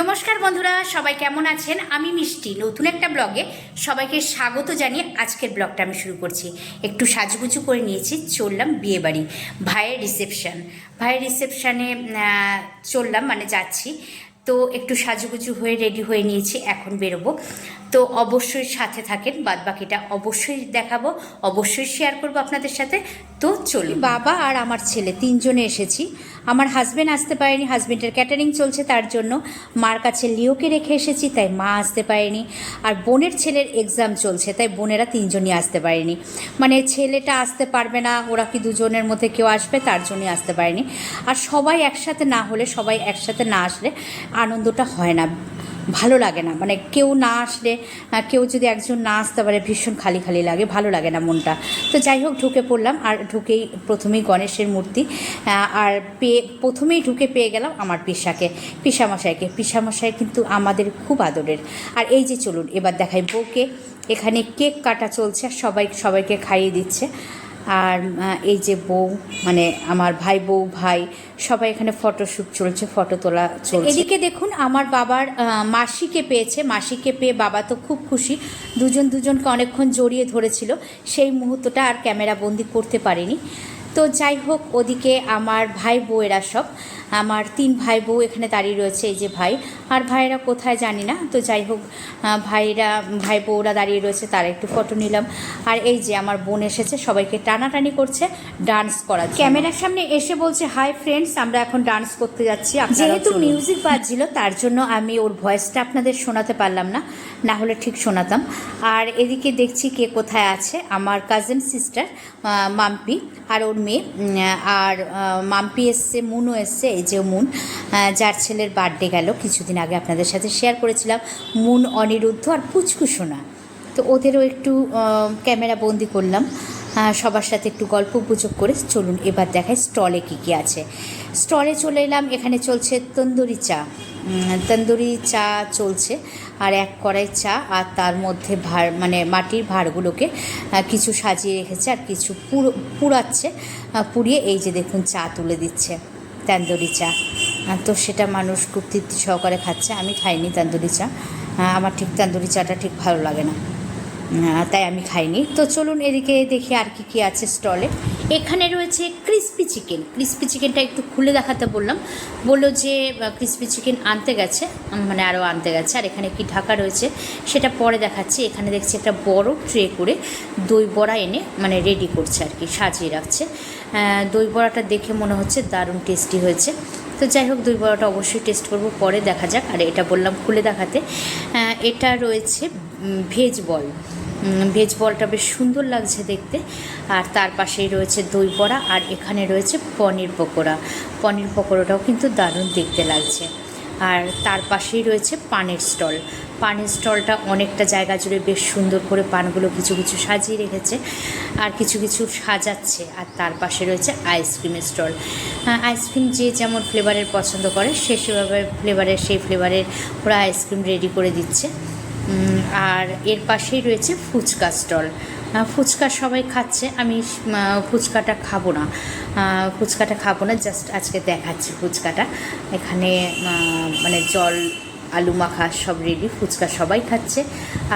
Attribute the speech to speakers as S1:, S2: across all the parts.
S1: নমস্কার বন্ধুরা, সবাই কেমন আছেন? আমি মিষ্টি। নতুন একটা ব্লগে সবাইকে স্বাগত জানিয়ে আজকের ব্লগটা আমি শুরু করছি। একটু সাজগুজু করে নিয়েছি, চললাম বিয়েবাড়ি। ভাইয়ের রিসেপশান ভাইয়ের রিসেপশানে চললাম মানে যাচ্ছি। তো একটু সাজুগুজু হয়ে রেডি হয়ে নিয়েছি, এখন বেরোবো। তো অবশ্যই সাথে থাকেন বাদ বাকিটা অবশ্যই দেখাবো, অবশ্যই শেয়ার করব আপনাদের সাথে। তো চলি বাবা আর আমার ছেলে, তিনজনে এসেছি। আমার হাজব্যান্ড আসতে পারেনি হাজব্যান্ডের ক্যাটারিং চলছে তার জন্য। মার কাছে লিওকে রেখে এসেছি, তাই মা আসতে পারেনি। আর বোনের ছেলের এক্সাম চলছে, তাই বোনেরা তিনজনই আসতে পারেনি। মানে ছেলেটা আসতে পারবে না, ওরা কি দুজনের মধ্যে কেউ আসবে, তার জন্যই আসতে পারেনি। আর সবাই একসাথে না হলে, সবাই একসাথে না আসলে আনন্দটা হয় না, ভালো লাগে না। মানে কেউ না আসলে কেউ যদি একজন না আসতে পারে, ভীষণ খালি খালি লাগে, ভালো লাগে না মনটা। তো যাই হোক, ঢুকে পড়লাম, আর ঢুকেই প্রথমেই গণেশের মূর্তি। আর পেয়ে, প্রথমেই ঢুকে পেয়ে গেলাম আমার পিসাকে, পিসামশাইকে। পিসামশাই কিন্তু আমাদের খুব আদরের। আর এই যে চলুন, এবার দেখাই বউকে। এখানে কেক কাটা চলছে, আর সবাই, সবাইকে খাইয়ে দিচ্ছে। আর এই যে বউ মানে আমার ভাই, বউ, ভাই, সবাই এখানে ফটোশ্যুট চলছে ফটো তোলা চলছে। এদিকে দেখুন, আমার বাবার মাসিকে পেয়েছে, মাসিকে পেয়ে বাবা তো খুব খুশি। দুজন দুজনকে অনেকক্ষণ জড়িয়ে ধরেছিল। সেই মুহূর্তটা আর ক্যামেরা বন্দি করতে পারিনি। তো যাই হোক ওদিকে আমার ভাই বউয়েরা সব আমার তিন ভাই বউ এখানে দাঁড়িয়ে রয়েছে এই যে ভাই। আর ভাইয়েরা কোথায় জানি না তো যাই হোক ভাইরা ভাই বউরা দাঁড়িয়ে রয়েছে তার একটু ফটো নিলাম। আর এই যে আমার বোন এসেছে সবাইকে টানাটানি করছে ডান্স করা ক্যামেরার সামনে এসে বলছে হাই ফ্রেন্ডস আমরা এখন ডান্স করতে যাচ্ছি যেহেতু মিউজিক বাজছিল তার জন্য আমি ওর ভয়েসটা আপনাদের শোনাতে পারলাম না না হলে ঠিক শোনাতাম। আর এদিকে দেখছি কে কোথায় আছে আমার কাজিন সিস্টার মাম্পি আর ওর মেয়ে আর মাম্পি এসছে মুনও এসছে, এই যে মুন যার ছেলের বার্থডে গেল, কিছুদিন আগে আপনাদের সাথে শেয়ার করেছিলাম, মুন অনিরুদ্ধ আর পুচকুসোনা তো ওদেরও একটু ক্যামেরা বন্দি করলাম সবার সাথে একটু গল্প গুজব করে, চলুন এবার দেখায় স্টলে কী কী আছে। স্টলে চলে এলাম, এখানে চলছে তন্দুরি চা। তন্দুরি চা চলছে, আর এক কড়াই চা, আর তার মধ্যে ভার মানে মাটির ভাঁড়গুলোকে কিছু সাজিয়ে রেখেছে, আর কিছু পুরো পুরাচ্ছে পুড়িয়ে এই যে দেখুন চা তুলে দিচ্ছে, তান্দুরি চা। তো সেটা মানুষ খুব তৃপ্তি সহকারে খাচ্ছে, আমি খাইনি তান্দুরি চা। আমার ঠিক তান্দুরি চাটা ঠিক ভালো লাগে না। তাই আমি খাইনি। তো চলুন এদিকে দেখি আর কি কি আছে স্টলে। এখানে রয়েছে ক্রিস্পি চিকেন ক্রিস্পি চিকেনটা একটু খুলে দেখাতে বললাম। বলল যে ক্রিস্পি চিকেন আনতে গেছে মানে আরও আনতে গেছে। আর এখানে কি ঢাকা রয়েছে, সেটা পরে দেখাচ্ছি। এখানে দেখছি একটা বড় ট্রে করে দই বড়া এনে মানে রেডি করছে আর কি, সাজিয়ে রাখছে। দই বড়াটা দেখে মনে হচ্ছে দারুণ টেস্টি হয়েছে। তো যাই হোক, দই বড়াটা অবশ্যই টেস্ট করব, পরে দেখা যাক। আর এটা বললাম খুলে দেখাতে। এটা রয়েছে ভেজ বল ভেজ বলটা বেশ সুন্দর লাগছে দেখতে। আর তার পাশেই রয়েছে দই বড়া, আর এখানে রয়েছে পনির পকোড়া। পনির পকোড়াটাও কিন্তু দারুণ দেখতে লাগছে। আর তার পাশেই রয়েছে পানের স্টল। পানের স্টলটা অনেকটা জায়গা জুড়ে বেশ সুন্দর করে পানগুলো কিছু কিছু সাজিয়ে রেখেছে, আর কিছু কিছু সাজাচ্ছে। আর তার পাশে রয়েছে আইসক্রিমের স্টল। আইসক্রিম যে যেমন ফ্লেভারের পছন্দ করে, সে সেভাবে ফ্লেভারের সেই ফ্লেভারের ওরা আইসক্রিম রেডি করে দিচ্ছে। আর এর পাশেই রয়েছে ফুচকা স্টল। ফুচকা সবাই খাচ্ছে, আমি ফুচকাটা খাব না। ফুচকাটা খাব না জাস্ট আজকে দেখাচ্ছি ফুচকাটা। এখানে মানে জল, আলু মাখা সব রেডি ফুচকা সবাই খাচ্ছে।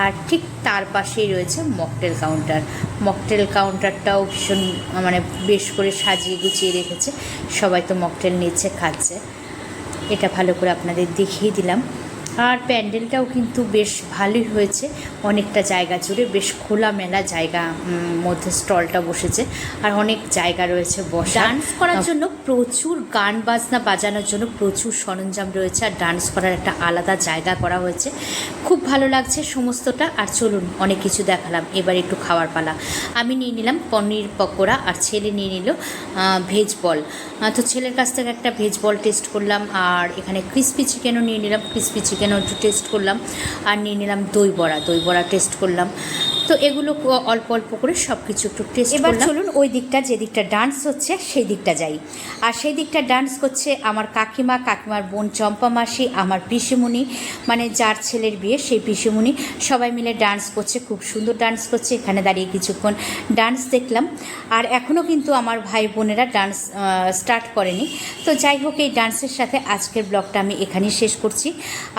S1: আর ঠিক তার পাশেই রয়েছে মকটেল কাউন্টার মকটেল কাউন্টারটাও ভীষণ মানে বেশ করে সাজিয়ে গুছিয়ে রেখেছে। সবাই তো মকটেল নিচ্ছে, খাচ্ছে। এটা ভালো করে আপনাদের দেখিয়ে দিলাম। আর প্যান্ডেলটাও কিন্তু বেশ ভালোই হয়েছে। অনেকটা জায়গা জুড়ে বেশ খোলামেলা জায়গা মধ্যে স্টলটা বসেছে আর অনেক জায়গা রয়েছে বসা ডান্স করার জন্য প্রচুর গান বাজনা বাজানোর জন্য প্রচুর সরঞ্জাম রয়েছে আর ডান্স করার একটা আলাদা জায়গা করা হয়েছে। খুব ভালো লাগছে সমস্তটা আর চলুন অনেক কিছু দেখালাম। এবার একটু খাওয়ার পালা। আমি নিয়ে নিলাম পনির পকোড়া আর ছেলে নিয়ে নিল ভেজ বল তো ছেলের কাছ থেকে একটা ভেজ বল টেস্ট করলাম আর এখানে ক্রিস্পি চিকেনও নিয়ে নিলাম। ক্রিস্পি চিকেনও একটু টেস্ট করলাম। আর নিয়ে নিলাম দই বড়া। দই বড়া টেস্ট করলাম। তো এগুলো অল্প অল্প করে সব কিছু একটু টেস্ট এবার চলুন ওই দিকটা যে দিকটা ডান্স হচ্ছে সেই দিকটা যাই। আর সেই দিকটা ডান্স করছে আমার কাকিমা কাকিমার বোন চম্পা মাসি আমার পিসিমণি মানে যার ছেলের বিয়ে সেই পিসিমণি। সবাই মিলে ডান্স করছে খুব সুন্দর ডান্স করছে। এখানে দাঁড়িয়ে কিছুক্ষণ ডান্স দেখলাম। আর এখনও কিন্তু আমার ভাই বোনেরা ডান্স স্টার্ট করেনি। তো যাই হোক এই ডান্সের সাথে আজকের ব্লগটা আমি এখানেই শেষ করছি।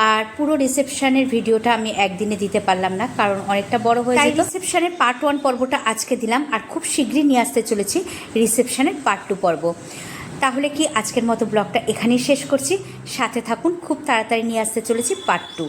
S1: আর পুরো রিসেপশানের ভিডিওটা আমি একদিনে দিতে পারলাম না কারণ অনেকটা বড় হয়ে যেত। রিসেপশনের পার্ট ওয়ান পর্বটা আজকে দিলাম আর খুব শীঘ্রই নিয়ে আসতে চলেছি রিসেপশনের পার্ট টু পর্ব। তাহলে কি আজকের মতো ব্লগটা এখানেই শেষ করছি। সাথে থাকুন, খুব তাড়াতাড়ি নিয়ে আসতে চলেছি পার্ট টু